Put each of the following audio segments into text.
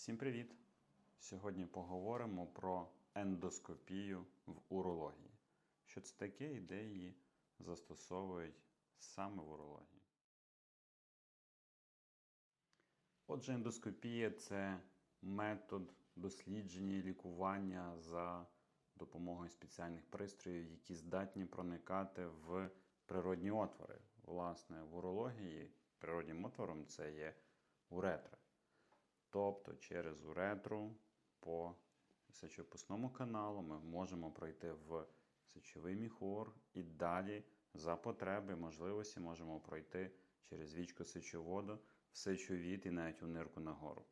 Всім привіт! Сьогодні поговоримо про ендоскопію в урології. Що це таке і де її застосовують саме в урології. Отже, ендоскопія це метод дослідження і лікування за допомогою спеціальних пристроїв, які здатні проникати в природні отвори. Власне, в урології природнім отвором це є уретра. Тобто через уретру по сечопусному каналу ми можемо пройти в сечовий міхур і далі за потреби можливості можемо пройти через вічко сечоводу в сечовід і навіть у нирку нагору.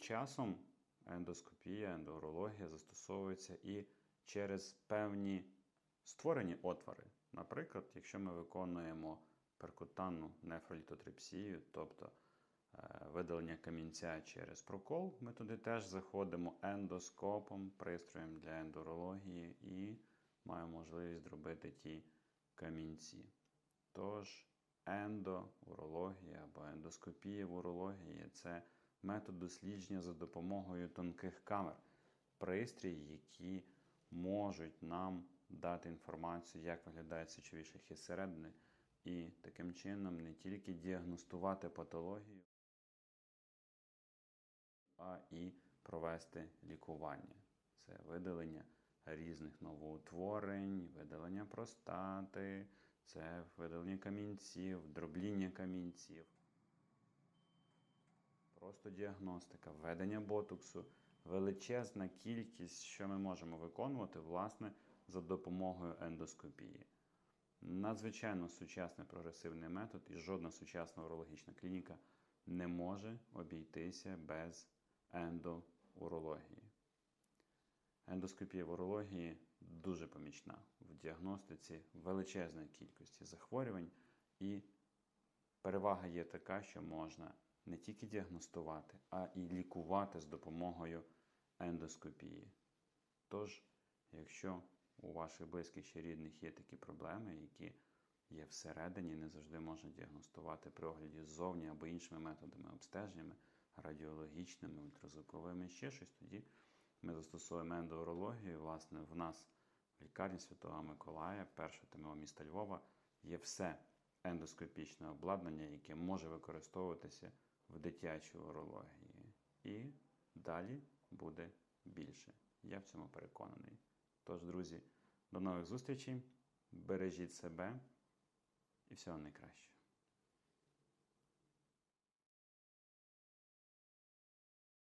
Часом ендоскопія, ендоурологія застосовується і через певні створені отвори. Наприклад, якщо ми виконуємо перкутанну нефролітотрипсію, тобто видалення камінця через прокол, ми туди теж заходимо ендоскопом, пристроєм для ендурології і маємо можливість зробити ті камінці. Тож, ендоурологія або ендоскопія в урології це метод дослідження за допомогою тонких камер, пристрої, які можуть нам дати інформацію, як виглядають сечові шляхи зсередини, і таким чином не тільки діагностувати патологію, і провести лікування. Це видалення різних новоутворень, видалення простати, це видалення камінців, дробління камінців. Просто діагностика, введення ботоксу, величезна кількість, що ми можемо виконувати, власне, за допомогою ендоскопії. Надзвичайно сучасний прогресивний метод, і жодна сучасна урологічна клініка не може обійтися без ендоурології. Ендоскопія в урології дуже помічна в діагностиці величезної кількості захворювань, і перевага є така, що можна не тільки діагностувати, а і лікувати з допомогою ендоскопії. Тож, якщо у ваших близьких чи рідних є такі проблеми, які є всередині, не завжди можна діагностувати при огляді ззовні або іншими методами обстеженнями, радіологічними, ультразвуковими, ще щось, тоді ми застосовуємо ендоурологію. Власне, в нас в лікарні Святого Миколая, перше ТМО міста Львова, є все ендоскопічне обладнання, яке може використовуватися в дитячій урології. І далі буде більше. Я в цьому переконаний. Тож, друзі, до нових зустрічей. Бережіть себе і всього найкращого.